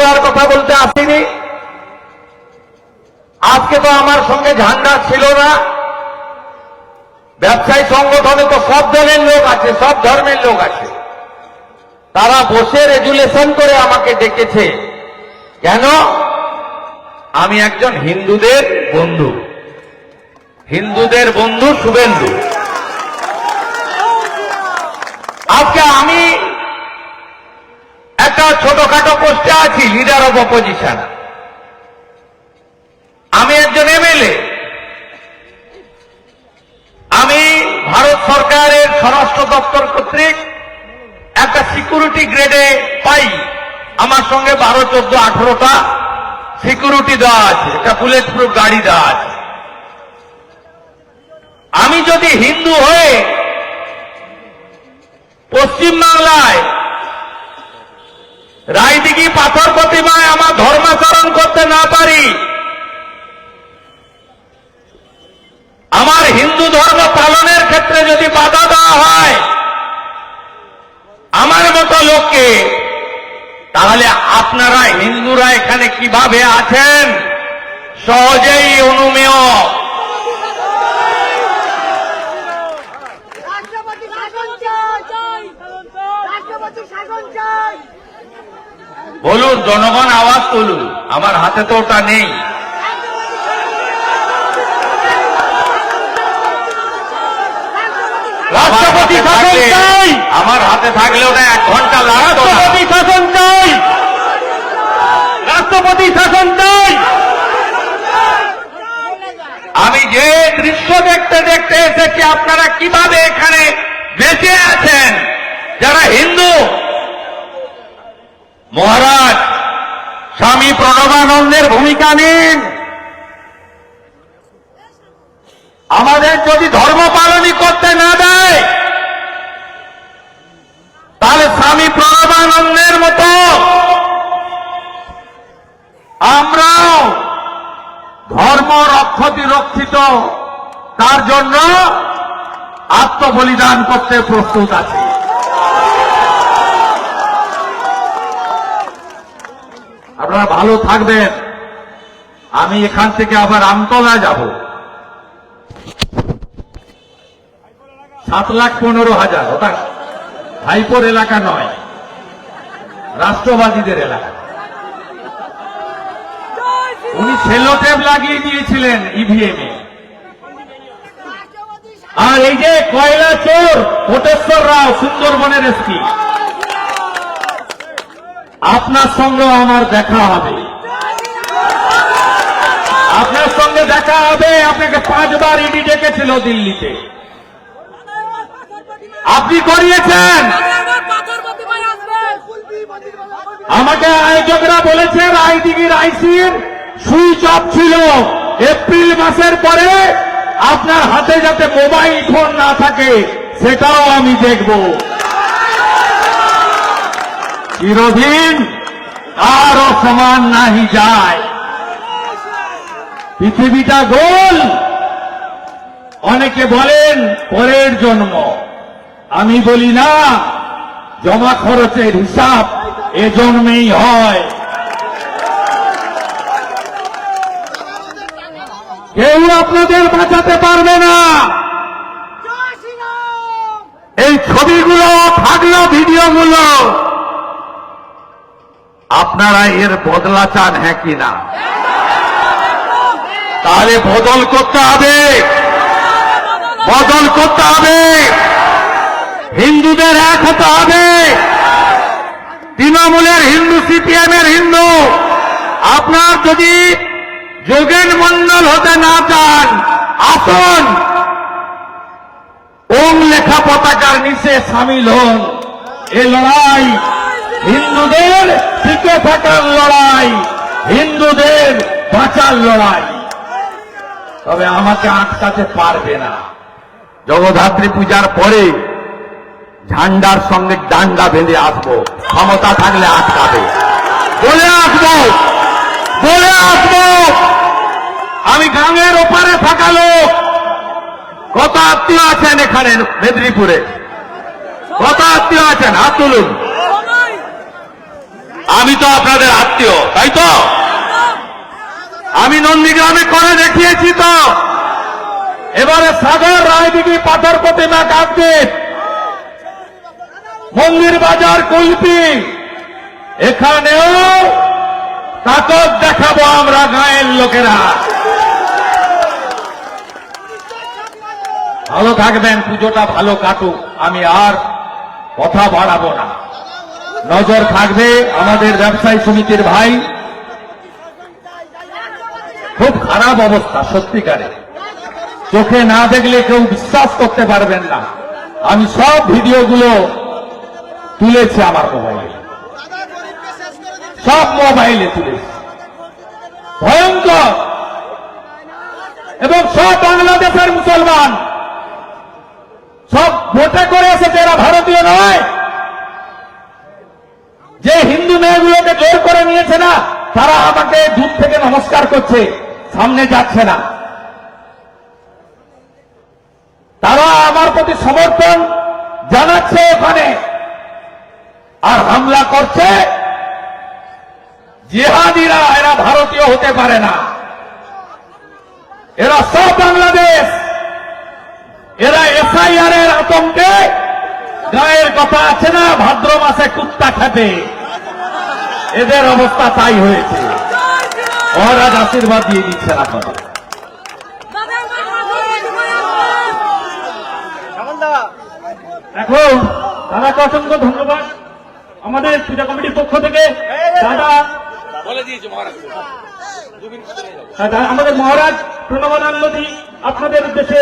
দেওয়ার কথা বলতে আসিনি। আজকে তো আমার সঙ্গে ঝান্ডা ছিল না। ব্যবসায়ী সংগঠনে তো সব দলের লোক আছে, সব ধর্মের লোক আছে। তারা বসে রেজুলেশন করে আমাকে ডেকেছে। কেন? আমি একজন হিন্দুদের বন্ধু। হিন্দুদের বন্ধু শুভেন্দু। আজকে আমি ছোটখাটো পোস্টে আছি লিডার অফ অপোজিশন আমি একজন এমএলএ। আমি ভারত সরকারের স্বরাষ্ট্র দপ্তর কর্তৃক একটা সিকিউরিটি গ্রেডে পাই। আমার সঙ্গে বারো, চোদ্দ, আঠারোটা সিকিউরিটি দেওয়া আছে, একটা বুলেট প্রুফ গাড়ি দেওয়া আছে। আমি যদি হিন্দু হয়ে পশ্চিমবাংলায় পাথর প্রতিমায় আমার ধর্মাচরণ করতে না পারি। আমার হিন্দু ধর্ম পালনের ক্ষেত্রে যদি বাধা দেওয়া হয় আমার মতো লোককে, তাহলে আপনারা হিন্দুরা এখানে কীভাবে আছেন? সহজেই অনুমেয় রাষ্ট্রপতি শাসন চাই রাষ্ট্রপতি শাসন চাই বলুন জনগণ আওয়াজ তুলুন। আমার হাতে তো ওটা নেই। রাষ্ট্রপতি শাসন চাই। আমার হাতে থাকলে ওটা এক ঘণ্টা লাগতো রাষ্ট্রপতি শাসন চাই। রাষ্ট্রপতি শাসন চাই। আমি যে দৃশ্য দেখতে দেখতে এসেছি আপনারা কীভাবে এখানে বেঁচে আছেন যারা হিন্দু মহারাজ স্বামী প্রণবানন্দের ভূমিকা নিন। আমাদের যদি ধর্ম পালনই করতে না দেয়, তাহলে স্বামী প্রণবানন্দের মতো আমরাও ধর্ম রক্ষতি রক্ষিত, তার জন্য আত্মবলিদান করতে প্রস্তুত আছে। আপনারা ভালো থাকবেন। আমি এখান থেকে আবার আমতলা যাব। সাত লাখ পনেরো হাজার, ওটা ভাইপোর এলাকা নয়, রাষ্ট্রবাদীদের এলাকা। উনি সেলোটেপ লাগিয়ে দিয়েছিলেন ইভিএম এ। আর এই যে কয়লা চোর, কোটেশ্বর রাও, সুন্দরবনের এসপি। আপনার সঙ্গে আমার দেখা হবে। সঙ্গে দেখা হবে, আপনাকে পাঁচবার ইডি ডেকেছিল দিল্লিতে। আপনি করিয়েছেন। আমাকে আয়োজকরা বলেছে রায়দিঘির আইসির সুইচ অফ ছিল। এপ্রিল মাসের পরে আপনার হাতে যাতে মোবাইল ফোন না থাকে, সেটাও আমি দেখব। চিরদিন কারও সমান নাহি যায়। পৃথিবীটা গোল। অনেকে বলেন, পরের জন্ম। আমি বলি না, জমা খরচের হিসাব এ জন্মেই হয়। কেউ আপনাদের বাঁচাতে পারবে না। এই ছবিগুলো, থাকল ভিডিওগুলো। আপনারা এর বদলা চান হ্যাঁ কি না? তাহলে বদল করতে হবে। বদল করতে হবে। হিন্দুদের এক হতে হবে। তৃণমূলের হিন্দু সিপিএম এর হিন্দু, আপনার যদি যোগেন মন্ডল হতে না চান, আসুন। ওম লেখা পতাকার নিচে সামিল হন। এ লড়াই হিন্দুদের টিকে থাকার লড়াই, হিন্দুদের বাঁচার লড়াই। তবে আমাকে আটকাতে পারবে না। জগদ্ধাত্রী পূজার পরে ঝান্ডার সঙ্গে ডান্ডা বেঁধে আসব। ক্ষমতা থাকলে আটকাবে। বলে আসব! বলে আসব! আমি গাঙের ওপারে থাকা লোক। কত আত্মীয় আছেন এখানে মেদিনীপুরে? কত আত্মীয় আছেন? হাত তুলুন। আমি তো আপনাদের আত্মীয় তাই তো? আমি নন্দীগ্রামে করে দেখিয়েছি তো। এবারে সাগর রায়দিঘি পাথর প্রতিমা কাকদ্বীপ। মন্দির বাজার কুলপি। এখানেও তাকত দেখাবো আমরা গায়ের লোকেরা। ভালো থাকবেন, পুজোটা ভালো কাটুক। আমি আর কথা বাড়াবো না। নজর থাকবে আমাদের ব্যবসায়ী সমিতির ভাই। খুব খারাপ অবস্থা, সত্যিকারে। চোখে না দেখলে কেউ বিশ্বাস করতে পারবেন না। আমি সব ভিডিওগুলো তুলেছি আমার মোবাইলে। সব মোবাইলে তুলেছি। ভয়ঙ্কর! এবং সব বাংলাদেশের মুসলমান। সব ভোটে করে এসেছে এরা ভারতীয় নয়। যে হিন্দু মেয়েগুলোকে জোর করে নিয়েছে না, তারা আমাকে দূর থেকে নমস্কার করছে। সামনে যাচ্ছে না। তারা আমার প্রতি সমর্থন জানাচ্ছে ওখানে। আর হামলা করছে। জিহাদিরা, এরা ভারতীয় হতে পারে না। এরা সব বাংলাদেশ। এরা এসআইআর এর আতঙ্কে গায়ের কথা আছে না, ভাদ্র মাসে কুত্তা খেতে এদের অবস্থা তাই হয়েছে। মহারাজ আশীর্বাদ দিয়ে দিচ্ছেন আপনাদের। এখন দাদাকে অসংখ্য ধন্যবাদ। আমাদের পূজা কমিটির পক্ষ থেকে দাদা আমাদের মহারাজ প্রণবানন্দী আপনাদের উদ্দেশ্যে